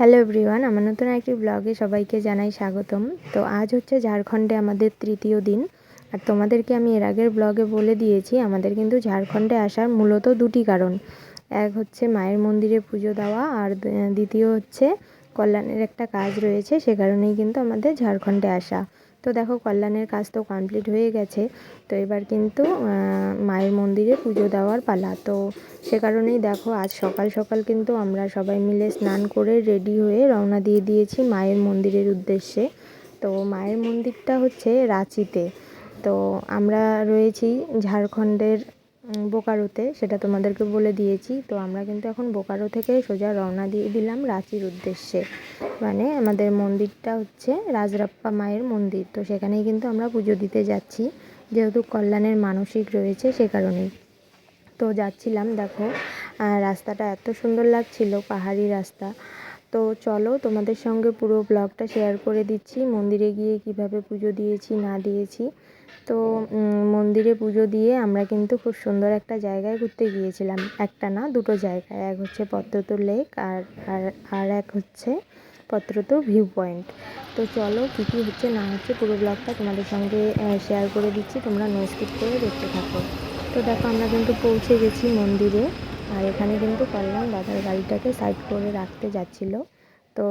Hello everyone, আমার নতুন একটি ব্লগে সবাইকে জানাই স্বাগতম। তো আজ হচ্ছে ঝাড়খণ্ডে আমাদের তৃতীয় দিন। আর তোমাদেরকে আমি এর আগের ব্লগে বলে দিয়েছি, আমাদের কিন্তু ঝাড়খণ্ডে আসার মূলত দুটি কারণ। এক হচ্ছে মায়ের মন্দিরে পুজো দেওয়া, আর দ্বিতীয় হচ্ছে কল্যাণের একটা কাজ রয়েছে, সে কারণেই কিন্তু আমাদের ঝাড়খণ্ডে আসা। তো দেখো কল্যাণের কাজ তো কমপ্লিট হয়ে গেছে। তো এবার কিন্তু মায়ের মন্দিরে পুজো দেওয়ার পালা। তো সে কারণেই দেখো আজ সকাল সকাল কিন্তু আমরা সবাই মিলে স্নান করে রেডি হয়ে রওনা দিয়ে দিয়েছি মায়ের মন্দিরের উদ্দেশ্যে। তো মায়ের মন্দিরটা হচ্ছে রাঁচিতে। তো আমরা রয়েছি ঝাড়খণ্ডের বোকারোতে, সেটা তোমাদেরকে বলে দিয়েছি। তো আমরা কিন্তু এখন বোকারো থেকে সোজা রওনা দিয়ে দিলাম রাঁচির উদ্দেশ্যে। মানে আমাদের মন্দিরটা হচ্ছে রাজরাপ্পা মায়ের মন্দির। তো সেখানেই কিন্তু আমরা পুজো দিতে যাচ্ছি। যেহেতু কল্যাণের মানসিক রয়েছে সে কারণেই। তো যাচ্ছিলাম, দেখো রাস্তাটা এত সুন্দর লাগছিল, পাহাড়ি রাস্তা। তো চলো তোমাদের সঙ্গে পুরো ব্লগটা শেয়ার করে দিচ্ছি, মন্দিরে গিয়ে কীভাবে পুজো দিয়েছি, না দিয়েছি। তো মন্দিরে পুজো দিয়ে আমরা কিন্তু খুব সুন্দর একটা জায়গায় ঘুরতে গিয়েছিলাম। একটা না, দুটো জায়গায়। এক হচ্ছে পদ্মত লেক আর আর আর এক হচ্ছে পত্রত ভিউ পয়েন্ট তো চলো কী কী হচ্ছে, না হচ্ছে পুরো ব্লগটা তোমাদের সঙ্গে শেয়ার করে দিচ্ছি। তোমরা নো স্কিপ করে দেখতে থাকো। তো দেখো আমরা কিন্তু পৌঁছে গেছি মন্দিরে। আর এখানে কিন্তু কল্যাণ দাদার গাড়িটাকে সাইড করে রাখতে যাচ্ছিল। তো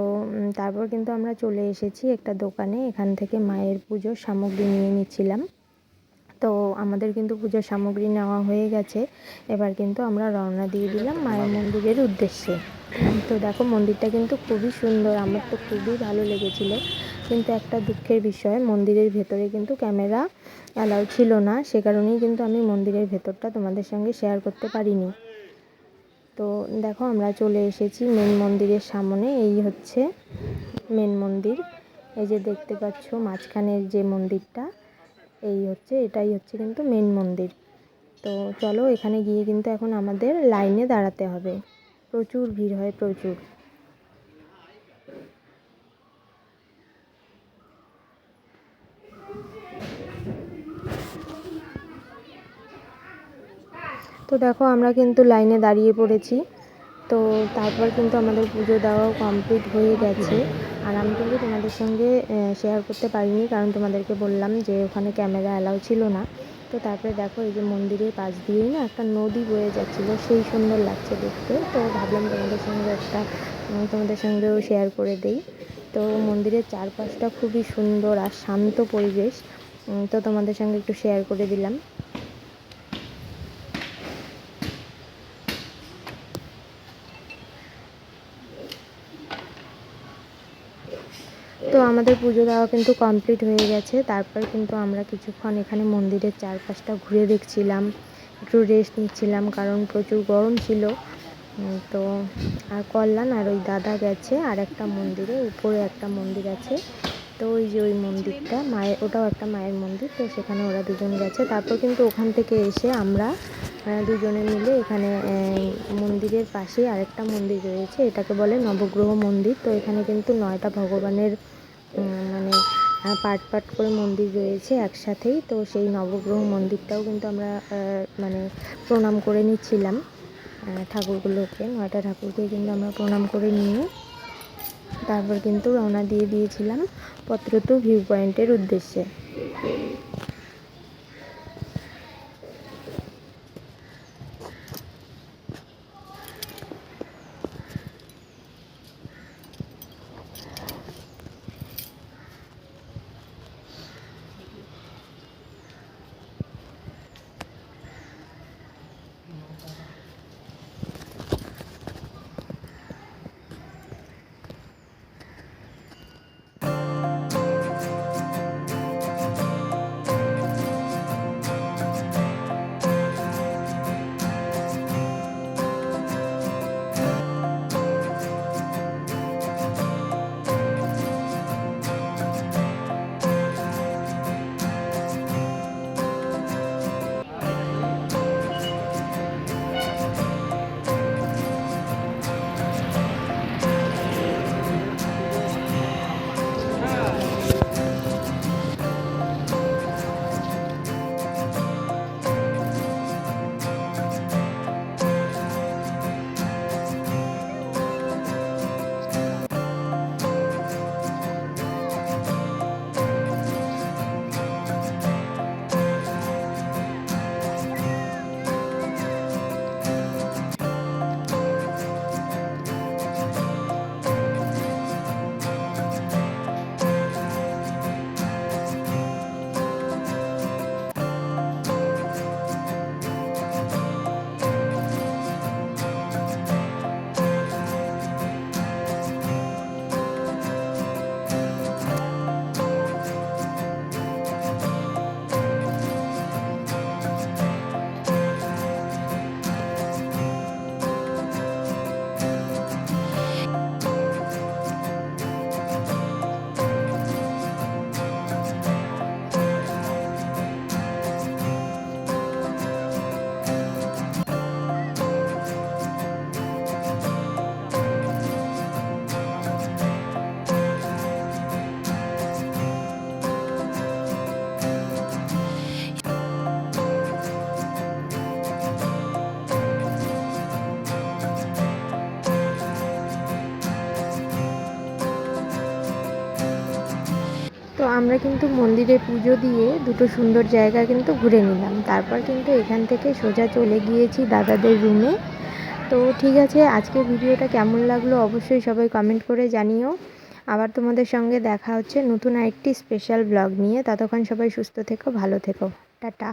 তারপর কিন্তু আমরা চলে এসেছি একটা দোকানে, এখান থেকে মায়ের পুজোর সামগ্রী নিয়ে নিচ্ছিলাম। তো, আমাদের কিন্তু পুজোর সামগ্রী নেওয়া হয়ে গেছে। এবার কিন্তু আমরা রওনা দিয়ে দিলাম মায়ের মন্দিরের উদ্দেশ্যে। তো দেখো, মন্দিরটা কিন্তু খুবই সুন্দর, আমার তো খুবই ভালো লেগেছিল। কিন্তু একটা দুঃখের বিষয়, মন্দিরের ভেতরে কিন্তু ক্যামেরা অ্যালাউ ছিল না, সে কারণেই কিন্তু আমি মন্দিরের ভেতরটা তোমাদের সঙ্গে শেয়ার করতে পারিনি। তো দেখো আমরা চলে এসেছি মেন মন্দিরের সামনে, এই হচ্ছে মেন মন্দির। এই যে দেখতে পাচ্ছ মাঝখানের যে মন্দিরটা, এই হচ্ছে, এটাই হচ্ছে কিন্তু মেন মন্দির। তো চলো এখানে গিয়ে কিন্তু এখন আমাদের লাইনে দাঁড়াতে হবে। প্রচুর ভিড় হয়, প্রচুর। তো দেখো, আমরা কিন্তু লাইনে দাঁড়িয়ে পড়েছি। তো তারপর কিন্তু আমাদের পুজো দেওয়াও কমপ্লিট হয়ে গেছে। আর আমি কিন্তু তোমাদের সঙ্গে শেয়ার করতে পারিনি, কারণ তোমাদেরকে বললাম যে ওখানে ক্যামেরা অ্যালাউ ছিল না। তো তারপরে দেখো, এই যে মন্দিরের পাশ দিয়েই না একটা নদী বয়ে যাচ্ছিল, সেই সুন্দর লাগছে দেখতে। তো ভাবলাম তোমাদের সঙ্গে একটা তোমাদের সঙ্গেও শেয়ার করে দেই। তো মন্দিরের চারপাশটা খুবই সুন্দর আর শান্ত পরিবেশ। তো তোমাদের সঙ্গে একটু শেয়ার করে দিলাম। তো আমাদের পুজো দেওয়া কিন্তু কমপ্লিট হয়ে গেছে। তারপর কিন্তু আমরা কিছুক্ষণ এখানে মন্দিরের চারপাশটা ঘুরে দেখছিলাম, একটু রেস্ট নিচ্ছিলাম কারণ প্রচুর গরম ছিল। তো আর কল্যাণ আর ওই দাদা গেছে আর একটা মন্দিরে, উপরে একটা মন্দির আছে। তো ওই যে ওই মন্দিরটা, মায়ের, ওটাও একটা মায়ের মন্দির, তো সেখানে ওরা দুজন গেছে। তারপর কিন্তু ওখান থেকে এসে আমরা দুজনে মিলে এখানে মন্দিরের পাশেই আরেকটা মন্দির রয়েছে। এটাকে বলে নবগ্রহ মন্দির। তো এখানে কিন্তু নয়টা ভগবানের মানে পাট পাট করে মন্দির রয়েছে একসাথেই। তো সেই নবগ্রহ মন্দিরটাও কিন্তু আমরা মানে প্রণাম করে নিচ্ছিলাম। ঠাকুরগুলোকে, নয়টা ঠাকুরকে কিন্তু আমরা প্রণাম করে নিয়ে তারপর কিন্তু রওনা দিয়ে দিয়েছিলাম পত্রত ভিউ পয়েন্টের উদ্দেশ্যে। আমরা কিন্তু মন্দিরে পুজো দিয়ে দুটো সুন্দর জায়গা কিন্তু ঘুরে নিলাম। তারপর কিন্তু এখান থেকে সোজা চলে গিয়েছি দাদাদের রুমে তো ঠিক আছে আজকে ভিডিওটা কেমন লাগল অবশ্যই সবাই কমেন্ট করে জানিও। আবার তোমাদের সঙ্গে দেখা হচ্ছে নতুন আরেকটি স্পেশাল ব্লগ নিয়ে। ততক্ষণ সবাই সুস্থ থেকো, ভালো থেকো। টাটা।